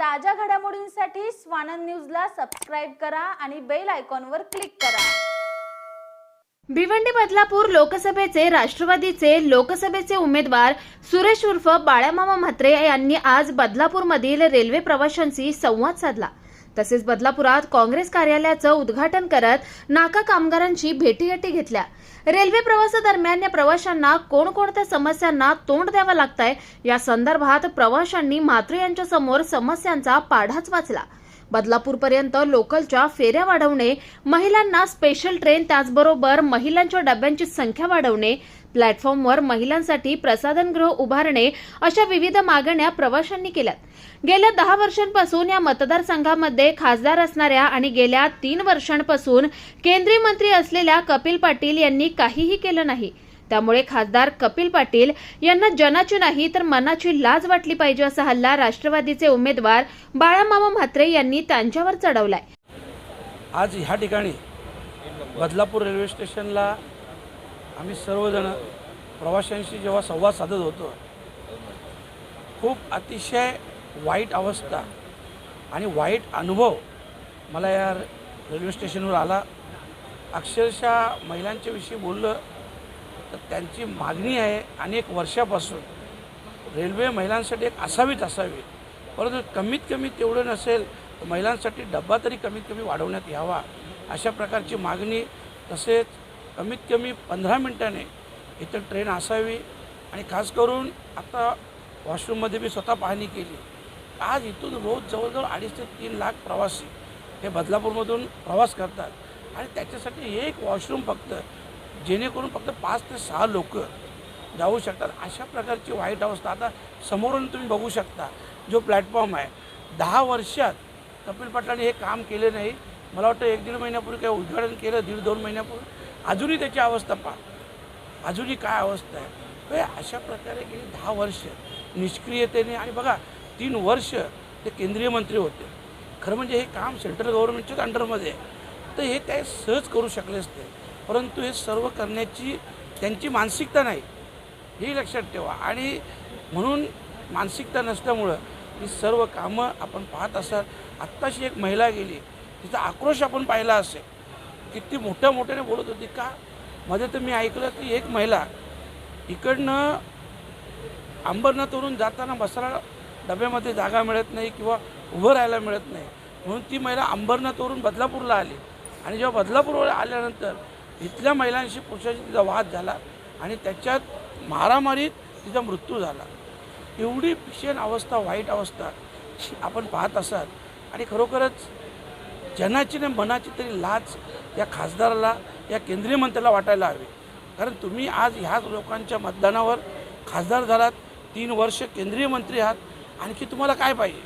ताज्या घडामोडींसाठी स्वानंद न्यूजला सबस्क्राईब करा आणि बेल आयकॉनवर क्लिक करा. भिवंडी बदलापूर लोकसभेचे राष्ट्रवादीचे लोकसभेचे उमेदवार सुरेश उर्फ बाळामामा म्हात्रे यांनी आज बदलापूरमधील रेल्वे प्रवाशांशी संवाद साधला. तसेच बदलापुरात काँग्रेस कार्यालयाचं उद्घाटन करत नाका कामगारांची भेटीगाठी घेतल्या. रेल्वे प्रवासादरम्यान या प्रवाशांना कोणकोणत्या समस्यांना तोंड द्यावं लागतंय? या संदर्भात प्रवाशांनी म्हात्रे यांच्या समोर समस्यांचा पाढाच वाचला. बदलापूरपर्यंत लोकलच्या फेऱ्या वाढवणे महिलांना स्पेशल ट्रेन त्याचबरोबर महिलांच्या डब्यांची संख्या वाढवणे प्लॅटफॉर्मवर महिलांसाठी प्रसाधनगृह उभारणे अशा विविध मागण्या प्रवाशांनी केल्यात. गेल्या दहा वर्षांपासून या मतदारसंघामध्ये खासदार असणाऱ्या आणि गेल्या तीन वर्षांपासून केंद्रीय मंत्री असलेल्या कपिल पाटील यांनी काहीही केलं नाही. त्यामुळे खासदार कपिल पाटील यांना जनाची नाही तर मनाची लाज वाटली पाहिजे असा हल्ला राष्ट्रवादीचे उमेदवार बाळामामा म्हात्रे यांनी त्यांच्यावर चढवलाय. आज ह्या ठिकाणी बदलापूर रेल्वे स्टेशनला आम्ही सर्वजण प्रवाशांशी जेव्हा संवाद साधत होतो खूप अतिशय वाईट अवस्था आणि वाईट अनुभव मला या रेल्वे स्टेशनवर आला. अक्षरशः महिलांच्याविषयी बोललं तर त्यांची मागणी आहे अनेक वर्षापासून रेल्वे महिलांसाठी एक असावीच असावी. परंतु कमीत कमी तेवढं नसेल तर महिलांसाठी डब्बा तरी कमीत कमी वाढवण्यात यावा अशा प्रकारची मागणी तसेच कमीत कमी पंधरा मिनटाने इथं ट्रेन असावी आणि खास करून आता वॉशरूममध्ये मी स्वतः पाहणी केली. आज इथून रोज जवळजवळ अडीच ते तीन लाख प्रवासी हे बदलापूरमधून प्रवास करतात आणि त्याच्यासाठी एक वॉशरूम फक्त जेणेकरून फक्त पाच ते सहा लोक जाऊ शकतात. अशा प्रकारची वाईट अवस्था आता समोरून तुम्ही बघू शकता. जो प्लॅटफॉर्म आहे दहा वर्षात कपिल पाटलांनी हे काम केले नाही. मला वाटतं एक दीड महिन्यापूर्वी काही उद्घाटन केलं दीड दोन महिन्यापूर्वी. अजूनही त्याची अवस्था पहा. अजूनही काय अवस्था आहे? अशा प्रकारे गेली दहा वर्ष निष्क्रियतेने आणि बघा तीन वर्ष ते केंद्रीय मंत्री होते. खरं म्हणजे हे काम सेंट्रल गव्हर्नमेंटच्याच अंडरमध्ये आहे. तर हे काय सहज करू शकले असते. परंतु हे सर्व करण्याची त्यांची मानसिकता नाही. ही लक्षात ठेवा. आणि म्हणून मानसिकता नसल्यामुळं ही सर्व कामं आपण पाहत असाल. आत्ताशी एक महिला गेली. तिचा आक्रोश आपण पाहिला असेल. किती मोठ्या मोठ्याने बोलत होती का? मध्ये तर मी ऐकलं की एक महिला इकडनं अंबरनाथवरून जाताना बसायला डब्यामध्ये जागा मिळत नाही किंवा उभं राहायला मिळत नाही. म्हणून ती महिला अंबरनाथवरून बदलापूरला आली. आणि जेव्हा बदलापूरवर आल्यानंतर इथल्या महिलांशी पुरुषाशी तिचा वाद झाला आणि त्याच्यात मारामारीत तिचा मृत्यू झाला. एवढी भीषण अवस्था वाईट अवस्था आपण पाहत असाल आणि खरोखरच जनाची नाही मनाची तरी लाच या खासदाराला या केंद्रीय मंत्र्याला वाटायला हवी. कारण तुम्ही आज ह्याच लोकांच्या मतदानावर खासदार झालात तीन वर्ष केंद्रीय मंत्री आहात आणखी तुम्हाला काय पाहिजे?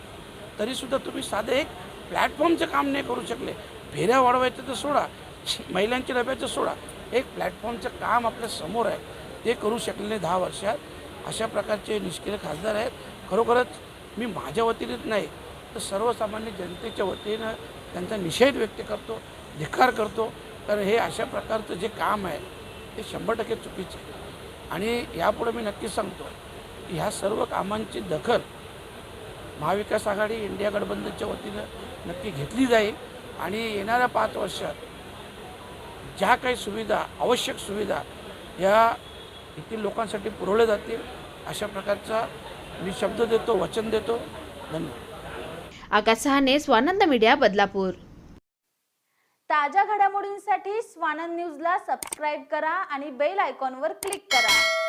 तरीसुद्धा तुम्ही साधं एक प्लॅटफॉर्मचं काम नाही करू शकले. फेऱ्या वाढवायचं तर सोडा. महिलांच्या डब्याचं सोडा. एक प्लॅटफॉर्मचं काम आपल्यासमोर आहे. ते करू शकले नाही दहा वर्षात. अशा प्रकारचे निष्क्रिय खासदार आहेत. खरोखरच मी माझ्या वतीनेच नाही तर सर्वसामान्य जनतेच्या वतीनं त्यांचा निषेध व्यक्त करतो धिक्कार करतो. कारण हे अशा प्रकारचं जे काम आहे ते शंभर टक्के चुकीचं आहे. आणि यापुढे मी नक्कीच सांगतो ह्या सर्व कामांची दखल महाविकास आघाडी इंडिया गठबंधनच्या वतीनं नक्की घेतली जाईल. आणि येणाऱ्या पाच वर्षात ज्या काही सुविधा आवश्यक सुविधा या येथील लोकांसाठी पुरवल्या जातील अशा प्रकारचा मी शब्द देतो वचन देतो. धन्यवाद. आकाश सहाने स्वानंद मीडिया बदलापूर. ताज्या घडामोडींसाठी स्वानंद न्यूजला सबस्क्राईब करा आणि बेल आयकॉनवर क्लिक करा.